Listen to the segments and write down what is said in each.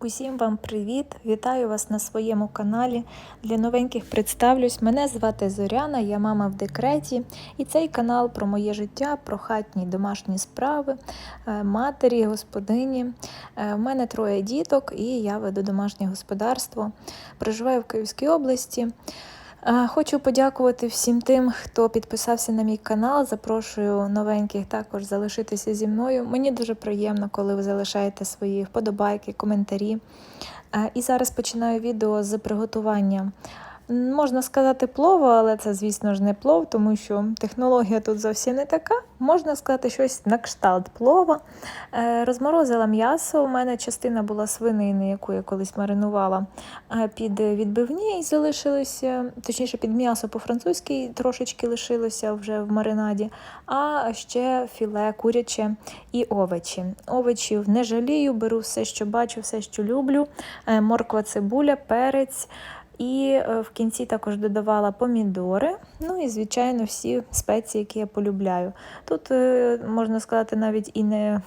Усім вам привіт! Вітаю вас на своєму каналі. Для новеньких представлюсь. Мене звати Зоряна, я мама в декреті, і цей канал про моє життя, про хатні домашні справи, е, матері, господині. Е, У мене троє діток, і я веду домашнє господарство. Проживаю в Київській області. Е, Хочу подякувати всім тим, хто підписався на мій канал. Запрошую новеньких також залишитися зі мною. Мені дуже приємно, коли ви залишаєте свої вподобайки, коментарі. Е, І зараз починаю відео з приготування. Можна сказати плову, але це, звісно ж, не плов, тому що технологія тут зовсім не така. Можна сказати щось на кшталт плова. Е, Розморозила м'ясо. У мене частина була свинини, яку я колись маринувала е, під відбивні і залишилося, точніше, під м'ясо по-французьки трошечки лишилося вже в маринаді, а ще філе куряче і овочі. Овочів не жалію, беру все, що бачу, все, що люблю. Е, Морква, цибуля, перець. І е, в кінці також додавала помідори, ну і, звичайно, всі спеції, які я полюбляю. Тут, е, можна сказати, навіть і не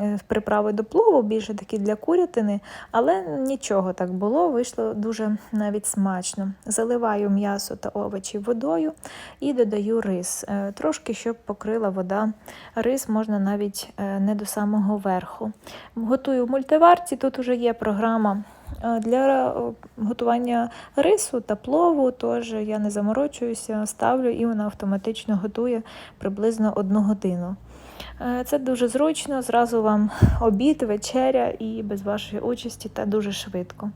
е, приправи до плову, більше такі для курятини, але нічого так було, вийшло дуже навіть смачно. Заливаю м'ясо та овочі водою і додаю рис. Трошки, щоб покрила вода. Рис можна навіть не до самого верху. Готую в мультиварці, тут вже є програма. Е, Для е, готування рису та плову теж я не заморочуюся, ставлю і вона автоматично готує приблизно одну годину. Е, Це дуже зручно, зразу вам обід, вечеря і без вашої участі та дуже швидко.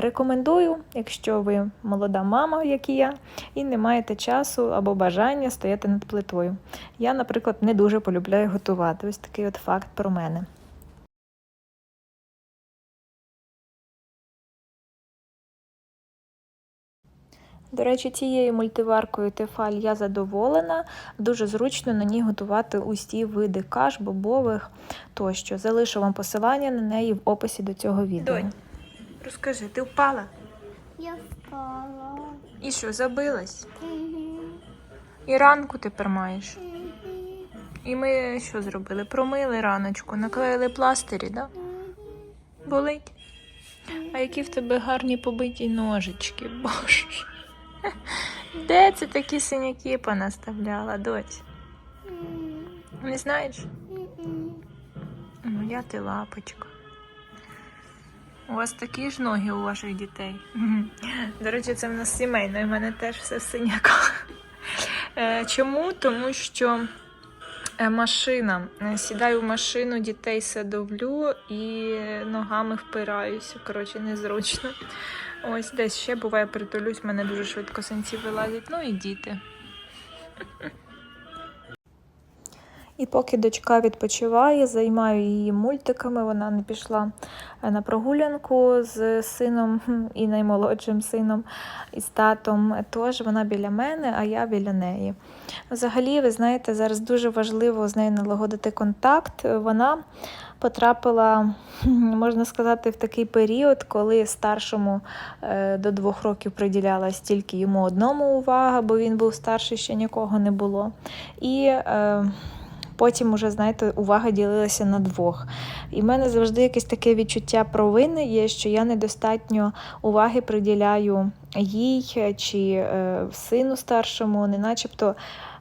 Рекомендую, якщо ви молода мама, як і я, і не маєте часу або бажання стояти над плитою. Я, наприклад, не дуже полюбляю готувати. Ось такий от факт про мене. До речі, цією мультиваркою Тефаль я задоволена. Дуже зручно на ній готувати усі види каш, бобових тощо. Залишу вам посилання на неї в описі до цього відео. Донь, розкажи, ти впала? Я впала. І що, забилась? Мгм. І ранку тепер маєш. Мгм. І ми що зробили? Промили раночку, наклеїли пластирі, да? Болить? А які в тебе гарні побиті ножички, боже. Де це такі синяки понаставляла, доць? Не знаєш? Мгм. Ну, я ти лапочка. У вас такі ж ноги у ваших дітей. До речі, це в нас сімейно, і в мене теж все в синяках. Е, Чому? Тому що е, машина. Е, Сідаю в машину, дітей садовлю і ногами впираюся. Коротше, незручно. Ось десь ще буває, притулюсь, мене дуже швидко синці вилазять. Ну і діти. І поки дочка відпочиває, займаю її мультиками. Вона не пішла е, на прогулянку з сином і наймолодшим сином і з татом. Тож вона біля мене, а я біля неї. Взагалі, ви знаєте, зараз дуже важливо з нею налагодити контакт. Вона потрапила, можна сказати, в такий період, коли старшому е, до двох років приділялась тільки йому одному увага, бо він був старший, ще нікого не було. І е, Потім уже, знаєте, увага ділилася на двох. І в мене завжди якесь таке відчуття провини є, що я недостатньо уваги приділяю їй чи е, сину старшому, не начебто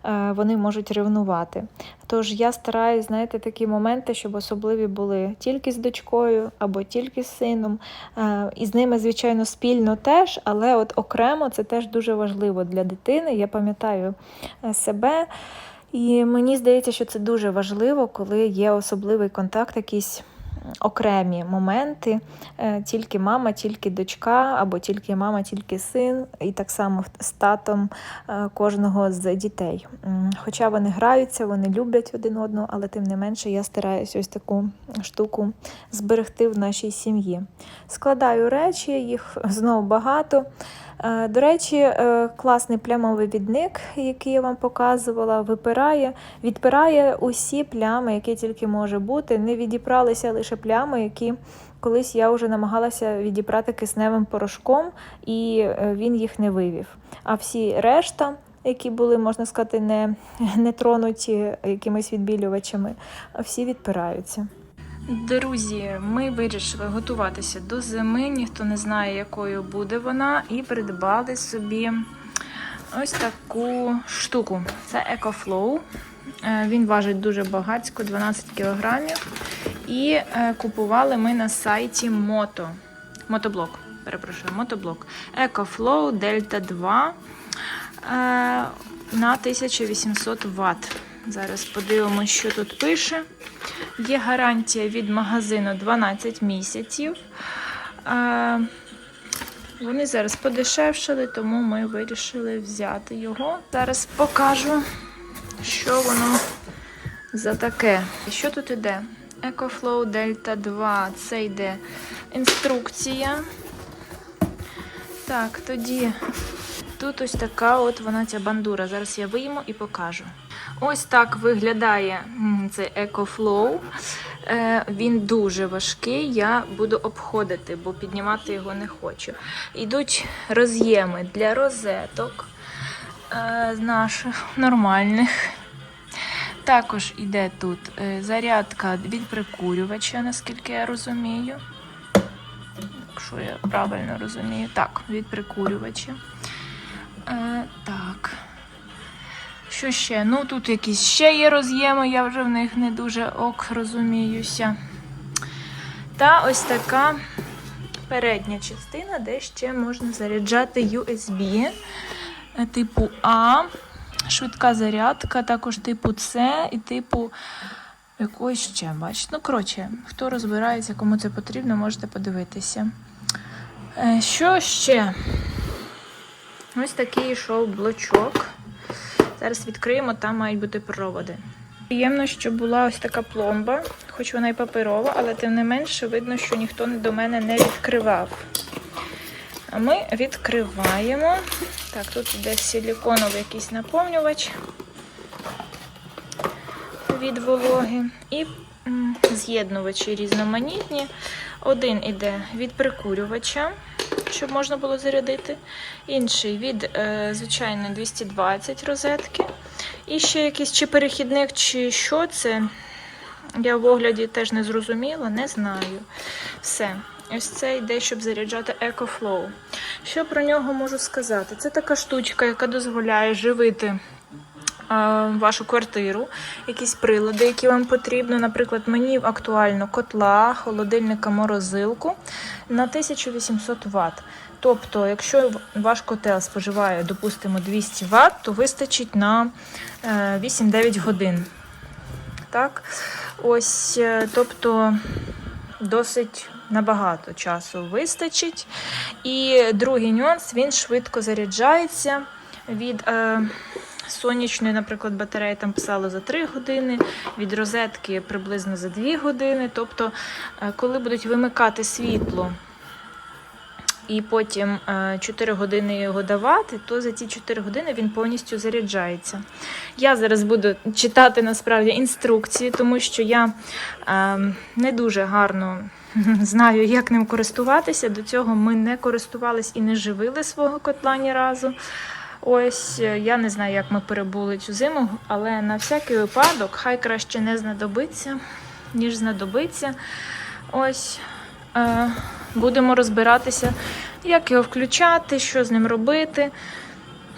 е, вони можуть ревнувати. Тож я стараюсь, знаєте, такі моменти, щоб особливі були тільки з дочкою або тільки з сином. Е, і з ними, звичайно, спільно теж, але от окремо це теж дуже важливо для дитини. Я пам'ятаю себе. І мені здається, що це дуже важливо, коли є особливий контакт, якісь окремі моменти. Е, Тільки мама, тільки дочка, або тільки мама, тільки син, і так само з татом е, кожного з дітей. Хоча вони граються, вони люблять один одного, але тим не менше я стараюся ось таку штуку зберегти в нашій сім'ї. Складаю речі, їх знову багато. Е, До речі, е, класний плямовий відник, який я вам показувала, випирає, відпирає усі плями, які тільки може бути. Не відіпралися лише плями, які колись я вже намагалася відіпрати кисневим порошком, і е, він їх не вивів. А всі решта. Які були, можна сказати, не, не тронуті якимись відбілювачами, всі відпираються. Друзі, ми вирішили готуватися до зими. Ніхто не знає, якою буде вона, і придбали собі ось таку штуку. Це EcoFlow. Е, Він важить дуже багатько, 12 кілограмів. І е, купували ми на сайті Moto. Мотоблок. Перепрошую, мотоблок. EcoFlow Delta 2 е, на 1800 Вт. Зараз подивимося, що тут пише. Є гарантія від магазину 12 місяців. Вони зараз подешевшили, тому ми вирішили взяти його. Зараз покажу, що воно за таке. Що тут іде? EcoFlow Delta 2. Це йде інструкція. Так, тоді тут ось така от вона ця бандура. Зараз я вийму і покажу. Ось так виглядає цей EcoFlow. Е, Він дуже важкий. Я буду обходити, бо піднімати його не хочу. Йдуть роз'єми для розеток е, наших нормальних. Також іде тут е, зарядка від прикурювача, наскільки я розумію. Якщо я правильно розумію, так, від прикурювача. Е, так. Що ще? Ну, тут якісь ще є роз'єми, я вже в них не дуже ок розуміюся. Та ось така передня частина, де ще можна заряджати USB е, типу А, швидка зарядка, також типу С і типу якоїсь ще, бачите. Ну, коротше, хто розбирається, кому це потрібно, можете подивитися. Е, Що ще? Ось такий йшов блочок. Зараз відкриємо, там мають бути проводи. Приємно, що була ось така пломба, хоч вона і паперова, але тим не менше видно, що ніхто до мене не відкривав. А ми відкриваємо. Так, тут іде силіконовий якийсь наповнювач від вологи. І з'єднувачі різноманітні. Один іде від прикурювача, щоб можна було зарядити. Інший від е, звичайної 220 розетки. І ще якийсь чи перехідник, чи що це. Я в огляді теж не зрозуміла, не знаю. Все. Ось це йде, щоб заряджати EcoFlow. Що про нього можу сказати? Це така штучка, яка дозволяє живити вашу квартиру, якісь прилади, які вам потрібно. Наприклад, мені актуально котла, холодильника, морозилку на 1800 Вт. Тобто, якщо ваш котел споживає, допустимо, 200 Вт, то вистачить на е, 8-9 годин. Так? Ось, е, тобто, досить набагато часу вистачить. І другий нюанс, він швидко заряджається від е, сонячної, наприклад, батареї там писало за 3 години, від розетки приблизно за 2 години. Тобто, е, коли будуть вимикати світло і потім е, 4 години його давати, то за ці 4 години він повністю заряджається. Я зараз буду читати насправді інструкції, тому що я е, не дуже гарно знаю, як ним користуватися. До цього ми не користувались і не живили свого котла ні разу. Ось е, я не знаю, як ми перебули цю зиму, але на всякий випадок хай краще не знадобиться, ніж знадобиться. Ось е, будемо розбиратися, як його включати, що з ним робити.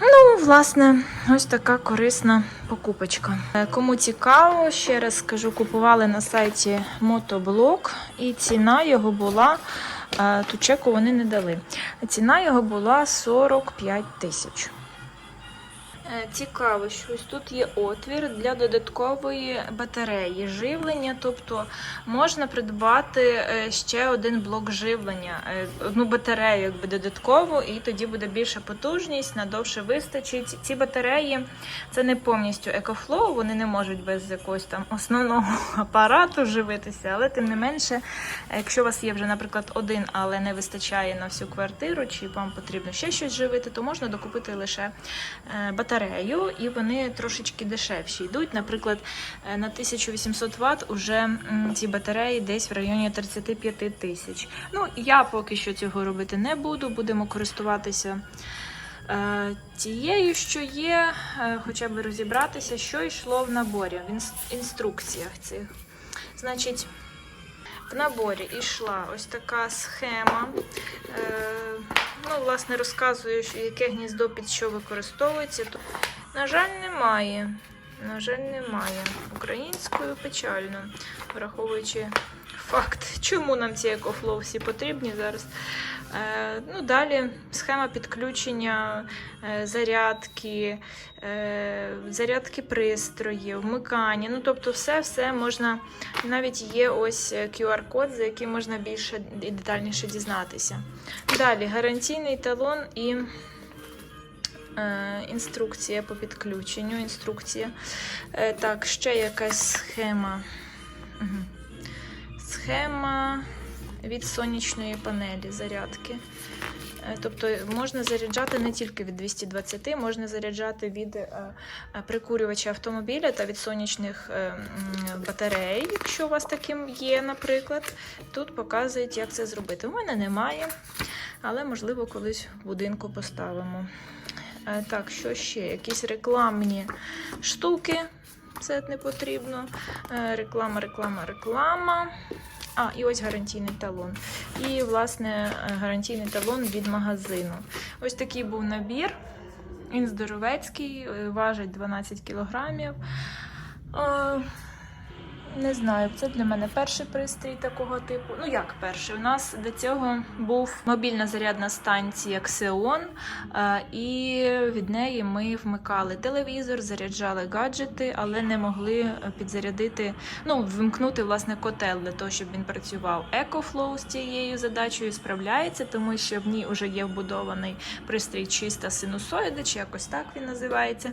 Ну, власне, ось така корисна покупочка. Е, Кому цікаво, ще раз скажу, купували на сайті Мотоблок, і ціна його була, е, ту чеку вони не дали. Ціна його була 45 тисяч. Е, Цікаво, що ось тут є отвір для додаткової батареї живлення, тобто можна придбати е, ще один блок живлення, е, одну батарею якби додаткову, і тоді буде більша потужність, надовше вистачить. Ці батареї це не повністю екофлоу, вони не можуть без якогось там основного апарату живитися, але тим не менше, якщо у вас є вже, наприклад, один, але не вистачає на всю квартиру, чи вам потрібно ще щось живити, то можна докупити лише е, батарею, і вони трошечки дешевші йдуть. Наприклад, е, на 1800 Вт уже ці батареї десь в районі 35 тисяч. Ну, я поки що цього робити не буду, будемо користуватися. е, Тією, що є, е, хоча б розібратися, що йшло в наборі, в інструкціях цих. Значить, В наборі йшла ось така схема. Ну, власне, розказує, яке гніздо під що використовується. То, на жаль, немає. На жаль, немає. Українською печально, враховуючи факт, чому нам ці екофлоу всі потрібні зараз. Е, ну, далі схема підключення е, зарядки, е, зарядки пристроїв, вмикання. Ну, тобто, все, все можна. Навіть є ось QR-код, за яким можна більше і детальніше дізнатися. Далі гарантійний талон і інструкція по підключенню. Інструкція. Так, ще якась схема. Мгм. Схема від сонячної панелі зарядки. Е, Тобто можна заряджати не тільки від 220, можна заряджати від е, е, прикурювача автомобіля та від сонячних батарей, якщо у вас таким є, наприклад. Тут показують, як це зробити. У мене немає, але можливо колись в будинку поставимо. Так, що ще? Якісь рекламні штуки. Це не потрібно. Реклама, реклама, реклама. А, і ось гарантійний талон. І, власне, е, гарантійний талон від магазину. Ось такий був набір. Він здоровецький, е, важить 12 кілограмів. Не знаю, це для мене перший пристрій такого типу. Ну як перший? У нас до цього був мобільна зарядна станція Xeon, е, і від неї ми вмикали телевізор, заряджали гаджети, але не могли е, підзарядити, ну, вимкнути власне котел для того, щоб він працював. EcoFlow з цією задачею справляється, тому що в ній вже є вбудований пристрій чиста синусоїда, чи якось так він називається.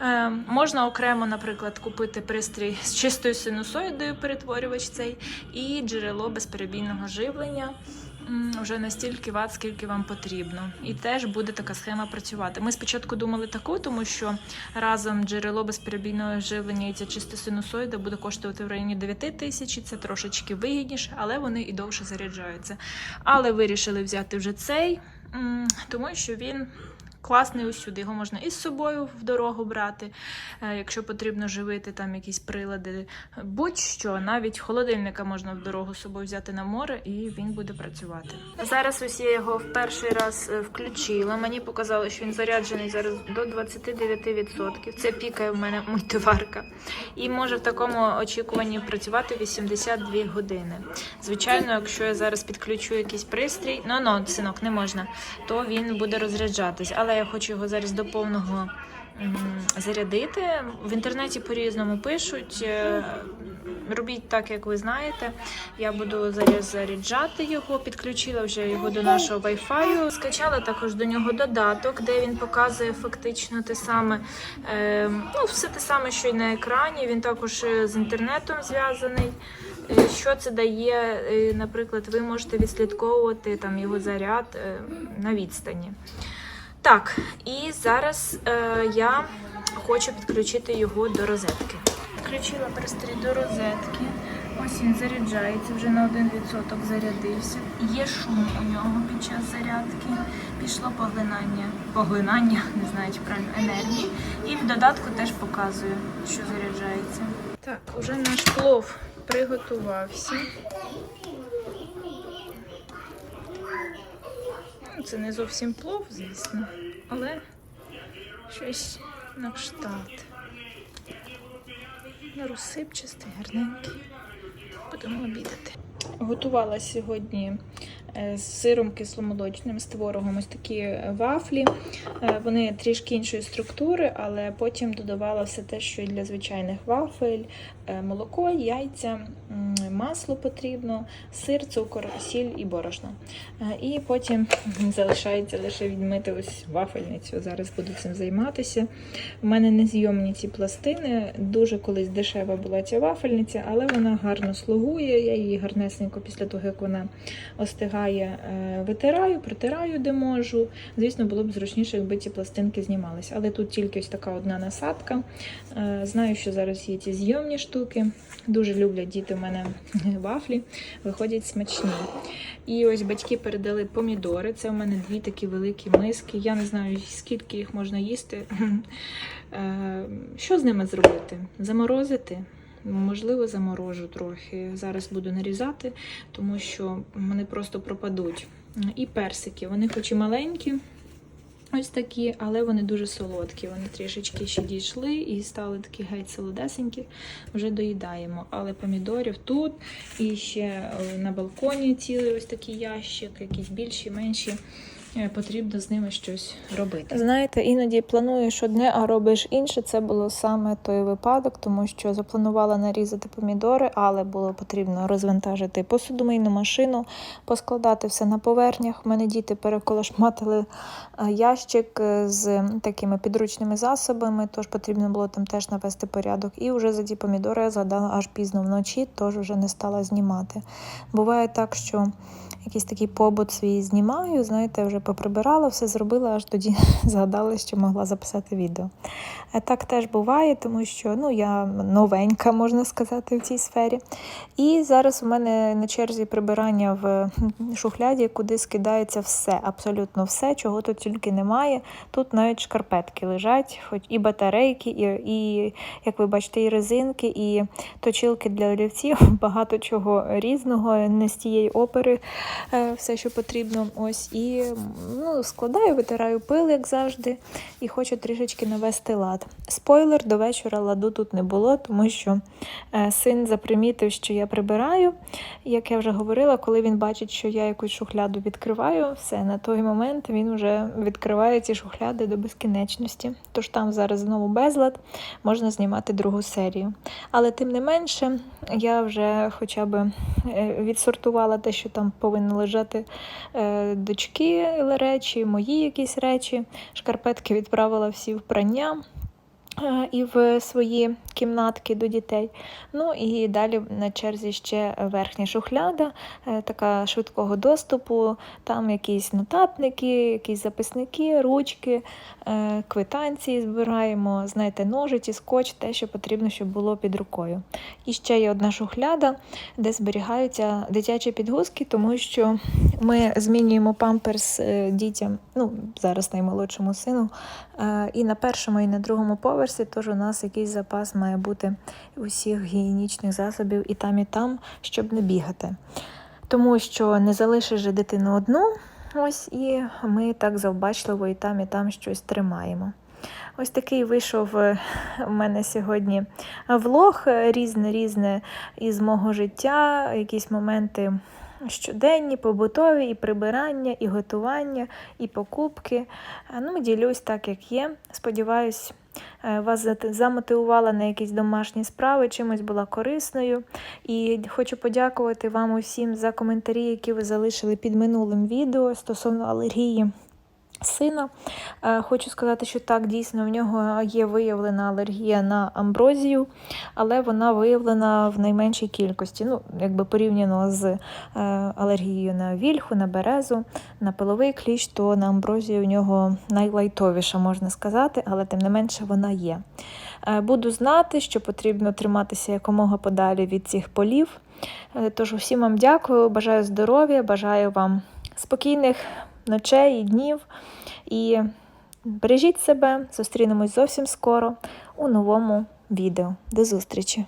Е, можна окремо, наприклад, купити пристрій з чистою синусоїдою, перетворювач цей, і джерело безперебійного живлення. Вже на стільки ват, скільки вам потрібно, і теж буде така схема працювати. Ми спочатку думали таку, тому що разом джерело безперебійного живлення і ця чиста синусоїда буде коштувати в районі 9 тисяч. Це трошечки вигідніше, але вони і довше заряджаються. Але вирішили взяти вже цей, тому що він класний усюди. Його можна із собою в дорогу брати, е, якщо потрібно живити там якісь прилади. Будь-що, навіть холодильника можна в дорогу з собою взяти на море, і він буде працювати. Зараз ось я його в перший раз е, включила. Мені показало, що він заряджений зараз до 29%. Це пікає в мене мультиварка. І може в такому очікуванні працювати 82 години. Звичайно, якщо я зараз підключу якийсь пристрій, ну ну, синок, не можна, то він буде розряджатись. Але я хочу його зараз до повного зарядити. В інтернеті по-різному пишуть. е, Робіть так, як ви знаєте. Я буду зараз заряджати його, підключила вже його до нашого Wi-Fi. Скачала також до нього додаток, де він показує фактично те саме, е, ну, все те саме, що й на екрані. Він також е, з інтернетом зв'язаний. Що це дає? Наприклад, ви можете відслідковувати там його заряд на відстані. Так, і зараз е, я хочу підключити його до розетки. Підключила пристрій до розетки. Ось він заряджається, вже на 1% зарядився. Є шум у нього під час зарядки. Пішло поглинання, поглинання, не знаю, чи правильно, енергії. І в додатку теж показує, що заряджається. Так, уже наш плов приготувався. Це не зовсім плов, звісно, але щось на кшталт. Розсипчастий, гарненький. Будемо обідати. Готувала сьогодні з сиром кисломолочним, з творогом ось такі вафлі. Е, Вони трішки іншої структури, але потім додавала все те, що і для звичайних вафель, е, молоко, яйця, масло потрібно, сир, цукор, сіль і борошно. Е, І потім залишається лише відмити ось вафельницю. Зараз буду цим займатися. У мене незйомні ці пластини. Дуже колись дешева була ця вафельниця, але вона гарно слугує. Я її гарнесенько після того, як вона остигає, е, витираю, протираю, де можу. Звісно, було б зручніше, якби ці пластинки знімалися. Але тут тільки ось така одна насадка. Е, Знаю, що зараз є ці зйомні штуки. Дуже люблять діти в мене вафлі, виходять смачні. І ось батьки передали помідори. Це у мене дві такі великі миски. Я не знаю, скільки їх можна їсти. Е, Що з ними зробити? Заморозити? Можливо, заморожу трохи. Зараз буду нарізати, тому що вони просто пропадуть. І персики, вони хоч і маленькі, ось такі, але вони дуже солодкі. Вони трішечки ще дійшли і стали такі геть солодесенькі. Вже доїдаємо. Але помідорів тут і ще е, на балконі цілий ось такий ящик, якісь більші, менші. Е, Потрібно з ними щось робити. Знаєте, іноді плануєш одне, а робиш інше. Це було саме той випадок, тому що запланувала нарізати помідори, але було потрібно розвантажити посудомийну машину, поскладати все на поверхнях. У мене діти переколошматили е, ящик е, з такими підручними засобами, тож потрібно було там теж навести порядок. І вже за ті помідори я згадала аж пізно вночі, тож вже не стала знімати. Буває так, що якийсь такий побут свій знімаю, знаєте, вже поприбирала, все зробила, аж тоді згадала, що могла записати відео. Е, Так теж буває, тому що ну, я новенька, можна сказати, в цій сфері. І зараз у мене на черзі прибирання в шухляді, куди скидається все, абсолютно все, чого тут тільки немає. Тут навіть шкарпетки лежать, хоч і батарейки, і, і як ви бачите, і резинки, і точилки для олівців, багато чого різного, не з тієї опери, все, що потрібно. Ось і ну, складаю, витираю пил, як завжди, і хочу трішечки навести лад. Спойлер, до вечора ладу тут не було, тому що е, син запримітив, що я прибираю. Як я вже говорила, коли він бачить, що я якусь шухляду відкриваю, все на той момент він вже відкриває ці шухляди до безкінечності. Тож там зараз знову безлад, можна знімати другу серію. Але тим не менше, я вже хоча б е, відсортувала те, що там повинно лежати е, дочки речі, мої якісь речі. Шкарпетки відправила всі в прання. Е, І в свої кімнатки до дітей. Ну і далі на черзі ще верхня шухляда, е, така швидкого доступу. Там якісь нотатники, якісь записники, ручки, е, квитанції збираємо, знаєте, ножиці, скотч, те, що потрібно, щоб було під рукою. І ще є одна шухляда, де зберігаються дитячі підгузки, тому що ми змінюємо памперс дітям, ну зараз наймолодшому сину, і на першому, і на другому поверсі, тож у нас якийсь запас має бути усіх гігієнічних засобів і там, і там, щоб не бігати. Тому що не залишиш же дитину одну, ось і ми так завбачливо і там, і там щось тримаємо. Ось такий вийшов е, у мене сьогодні влог е, різне-різне із мого життя, якісь моменти щоденні, побутові, і прибирання, і готування, і покупки. Е, Ну, ділюсь так, як є. Сподіваюсь, е, вас зате- замотивувала на якісь домашні справи, чимось була корисною. І хочу подякувати вам усім за коментарі, які ви залишили під минулим відео стосовно алергії. Сина Е, хочу сказати, що так, дійсно в нього є виявлена алергія на амброзію, але вона виявлена в найменшій кількості. Ну, якби порівняно з е, алергією на вільху, на березу, на пиловий кліщ, то на амброзію в нього найлайтовіша, можна сказати, але тим не менше вона є. Е, Буду знати, що потрібно триматися якомога подалі від цих полів. Тож усім вам дякую, бажаю здоров'я, бажаю вам спокійних ночей і днів. І бережіть себе, зустрінемось зовсім скоро у новому відео. До зустрічі!